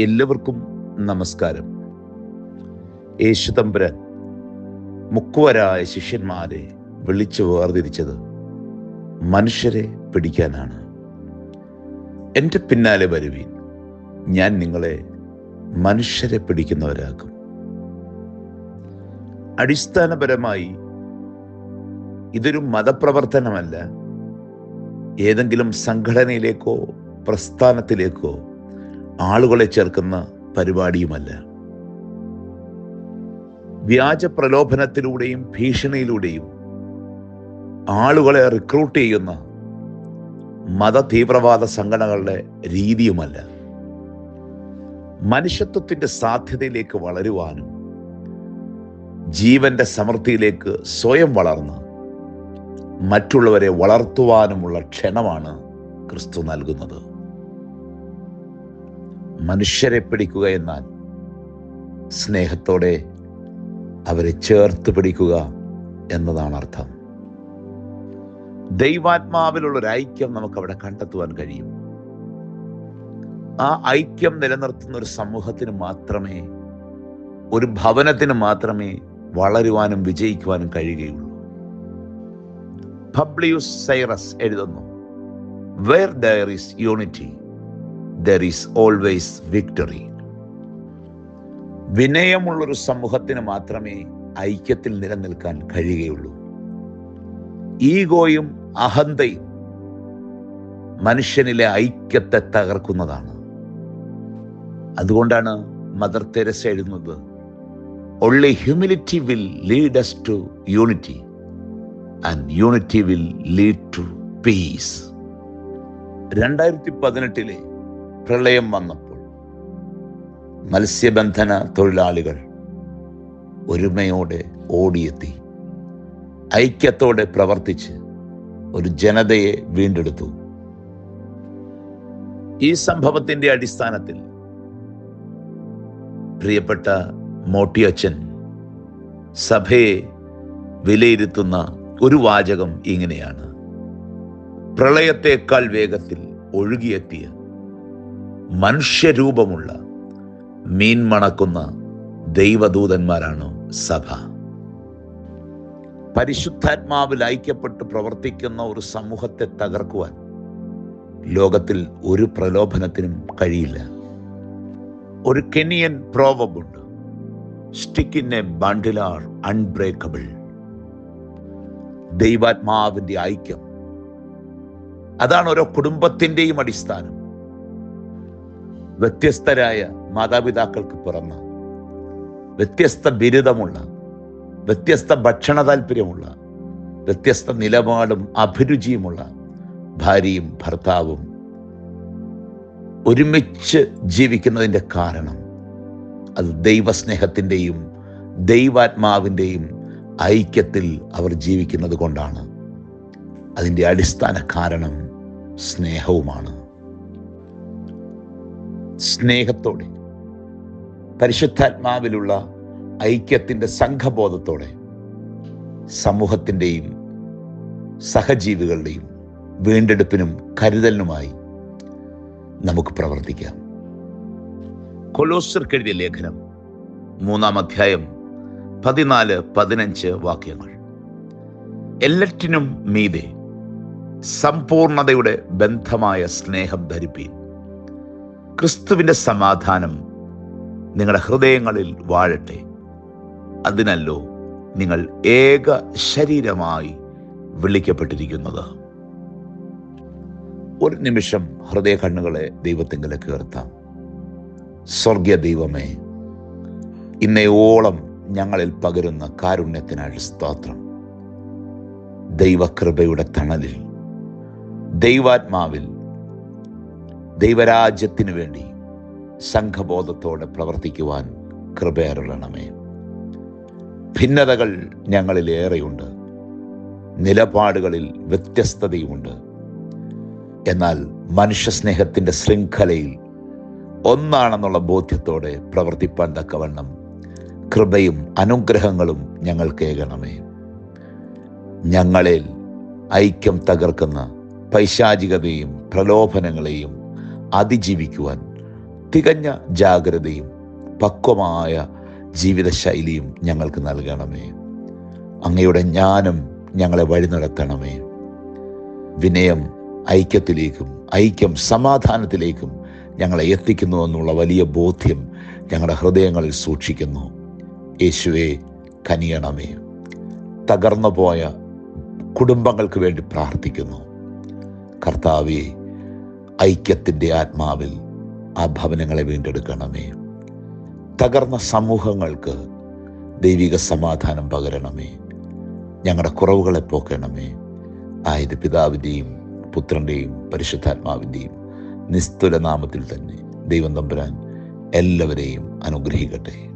എല്ലാവർക്കും നമസ്കാരം. യേശുതമ്പുരാൻ മുക്കുവരായ ശിഷ്യന്മാരെ വിളിച്ചു വേർതിരിച്ചത് മനുഷ്യരെ പിടിക്കാനാണ്. എന്റെ പിന്നാലെ വരുവീൻ ഞാൻ നിങ്ങളെ മനുഷ്യരെ പിടിക്കുന്നവരാക്കും. അടിസ്ഥാനപരമായി ഇതൊരു മതപ്രവർത്തനമല്ല. ഏതെങ്കിലും സംഘടനയിലേക്കോ പ്രസ്ഥാനത്തിലേക്കോ ആളുകളെ ചേർക്കുന്ന പരിപാടിയുമല്ല. വ്യാജ പ്രലോഭനത്തിലൂടെയും ഭീഷണിയിലൂടെയും ആളുകളെ റിക്രൂട്ട് ചെയ്യുന്ന മത തീവ്രവാദ സംഘടനകളുടെ രീതിയുമല്ല. മനുഷ്യത്വത്തിന്റെ സാധ്യതയിലേക്ക് വളരുവാനും ജീവന്റെ സമൃദ്ധിയിലേക്ക് സ്വയം വളർന്ന് മറ്റുള്ളവരെ വളർത്തുവാനുമുള്ള ക്ഷണമാണ് ക്രിസ്തു നൽകുന്നത്. മനുഷ്യരെ പിടിക്കുക എന്നാൽ സ്നേഹത്തോടെ അവരെ ചേർത്ത് പിടിക്കുക എന്നതാണ് അർത്ഥം. ദൈവാത്മാവിലുള്ള ഒരു ഐക്യം നമുക്ക് അവിടെ കണ്ടെത്തുവാൻ കഴിയും. ആ ഐക്യം നിലനിർത്തുന്ന ഒരു സമൂഹത്തിന് മാത്രമേ ഒരു ഭവനത്തിന് മാത്രമേ വളരുവാനും വിജയിക്കുവാനും കഴിയുകയുള്ളൂ. പബ്ലിയൂസ് സൈറസ് എഴുതുന്നു where there is unity there is always victory വിനയമുള്ളൊരു സമൂഹത്തിന് മാത്രമേ ഐക്യത്തിൽ നിലനിൽക്കാൻ കഴിയുകയുള്ളൂ. ഈഗോയും അഹന്തയും മനുഷ്യനിലെ ഐക്യത്തെ തകർക്കുന്നതാണ്. അതുകൊണ്ടാണ് മദർ തെരസ എഴുതുന്നത് only humility will lead us to unity and unity will lead to peace രണ്ടായിരത്തി പതിനെട്ടിലെ പ്രളയം വന്നപ്പോൾ മത്സ്യബന്ധന തൊഴിലാളികൾ ഒരുമയോടെ ഓടിയെത്തി. ഐക്യത്തോടെ പ്രവർത്തിച്ച് ഒരു ജനതയെ വീണ്ടെടുത്തു. ഈ സംഭവത്തിന്റെ അടിസ്ഥാനത്തിൽ പ്രിയപ്പെട്ട മോട്ടിയച്ചൻ സഭയെ വിലയിരുത്തുന്ന ഒരു വാചകം ഇങ്ങനെയാണ്. പ്രളയത്തേക്കാൾ വേഗത്തിൽ ഒഴുകിയെത്തിയ മനുഷ്യരൂപമുള്ള മീൻ മണക്കുന്ന ദൈവദൂതന്മാരാണ് സഭ. പരിശുദ്ധാത്മാവിൽ ഐക്യപ്പെട്ട് പ്രവർത്തിക്കുന്ന ഒരു സമൂഹത്തെ തകർക്കുവാൻ ലോകത്തിൽ ഒരു പ്രലോഭനത്തിനും കഴിയില്ല. ഒരു കെനിയൻ പ്രോവബുണ്ട്. സ്റ്റിക്കിന്റെ ബണ്ടിലാർ അൺബ്രേക്കബിൾ. ദൈവാത്മാവിന്റെ ഐക്യം. അതാണ് ഓരോ കുടുംബത്തിന്റെയും അടിസ്ഥാനം. വ്യത്യസ്തരായ മാതാപിതാക്കൾക്ക് പിറന്ന വ്യത്യസ്ത ബിരുദമുള്ള വ്യത്യസ്ത ഭക്ഷണ താല്പര്യമുള്ള വ്യത്യസ്ത നിലപാടും അഭിരുചിയുമുള്ള ഭാര്യയും ഭർത്താവും ഒരുമിച്ച് ജീവിക്കുന്നതിന്റെ കാരണം അത് ദൈവസ്നേഹത്തിന്റെയും ദൈവാത്മാവിന്റെയും ഐക്യത്തിൽ അവർ ജീവിക്കുന്നത് കൊണ്ടാണ്. അതിന്റെ അടിസ്ഥാന കാരണം സ്നേഹവുമാണ്. സ്നേഹത്തോടെ പരിശുദ്ധാത്മാവിലുള്ള ഐക്യത്തിന്റെ സംഘബോധത്തോടെ സമൂഹത്തിന്റെയും സഹജീവികളുടെയും വീണ്ടെടുപ്പിനും കരുതലിനുമായി നമുക്ക് പ്രവർത്തിക്കാം. കൊലോസ്റ്റർക്കെഴുതിയ ലേഖനം മൂന്നാം അധ്യായം പതിനാല് പതിനഞ്ച് വാക്യങ്ങൾ. എല്ലാറ്റിനും മീതെ സമ്പൂർണതയുടെ ബന്ധമായ സ്നേഹം ധരിപ്പീൻ. ക്രിസ്തുവിന്റെ സമാധാനം നിങ്ങളുടെ ഹൃദയങ്ങളിൽ വാഴട്ടെ. അതിനല്ലോ നിങ്ങൾ ഏക ശരീരമായി വിളിക്കപ്പെട്ടിരിക്കുന്നത്. ഒരു നിമിഷം ഹൃദയ കണ്ണുകളെ ദൈവത്തെങ്കിലെ ഉയർത്താം. സ്വർഗീയ ദൈവമേ ഇന്നയോളം ഞങ്ങളിൽ പകരുന്ന കാരുണ്യത്തിനായി സ്തോത്രം. ദൈവകൃപയുടെ തണലിൽ ദൈവാത്മാവിൽ ദൈവരാജ്യത്തിനു വേണ്ടി സംഘബോധത്തോടെ പ്രവർത്തിക്കുവാൻ കൃപയരുളണമേ ഭിന്നതകൾ ഞങ്ങളിലേറെയുണ്ട് നിലപാടുകളിൽ വ്യത്യസ്തതയുമുണ്ട്. എന്നാൽ മനുഷ്യസ്നേഹത്തിന്റെ ശൃംഖലയിൽ ഒന്നാണെന്നുള്ള ബോധ്യത്തോടെ പ്രവർത്തിപ്പാൻ തക്കവണ്ണം കൃപയും അനുഗ്രഹങ്ങളും ഞങ്ങൾക്കേകണമേ ഞങ്ങളിൽ ഐക്യം തകർക്കുന്ന പൈശാചികതയും പ്രലോഭനങ്ങളെയും അതിജീവിക്കുവാൻ തികഞ്ഞ ജാഗ്രതയും പക്വമായ ജീവിതശൈലിയും ഞങ്ങൾക്ക് നൽകണമേ. അങ്ങയുടെ ജ്ഞാനം ഞങ്ങളെ വഴി നടത്തണമേ. വിനയം ഐക്യത്തിലേക്കും ഐക്യം സമാധാനത്തിലേക്കും ഞങ്ങളെ എത്തിക്കുന്നു എന്നുള്ള വലിയ ബോധ്യം ഞങ്ങളുടെ ഹൃദയങ്ങളിൽ സൂക്ഷിക്കുന്നു. യേശുവെ കനിയണമേ. തകർന്നു പോയ കുടുംബങ്ങൾക്ക് വേണ്ടി പ്രാർത്ഥിക്കുന്നു. കർത്താവെ ഐക്യത്തിന്റെ ആത്മാവിൽ ആ ഭവനങ്ങളെ വീണ്ടെടുക്കണമേ. തകർന്ന സമൂഹങ്ങൾക്ക് ദൈവിക സമാധാനം പകരണമേ. ഞങ്ങളുടെ കുറവുകളെ പോക്കണമേ. ആയത് പിതാവിന്റെയും പുത്രന്റെയും പരിശുദ്ധാത്മാവിന്റെയും നിസ്തുല നാമത്തിൽ തന്നെ ദൈവം തമ്പുരാൻ എല്ലാവരെയും അനുഗ്രഹിക്കട്ടെ.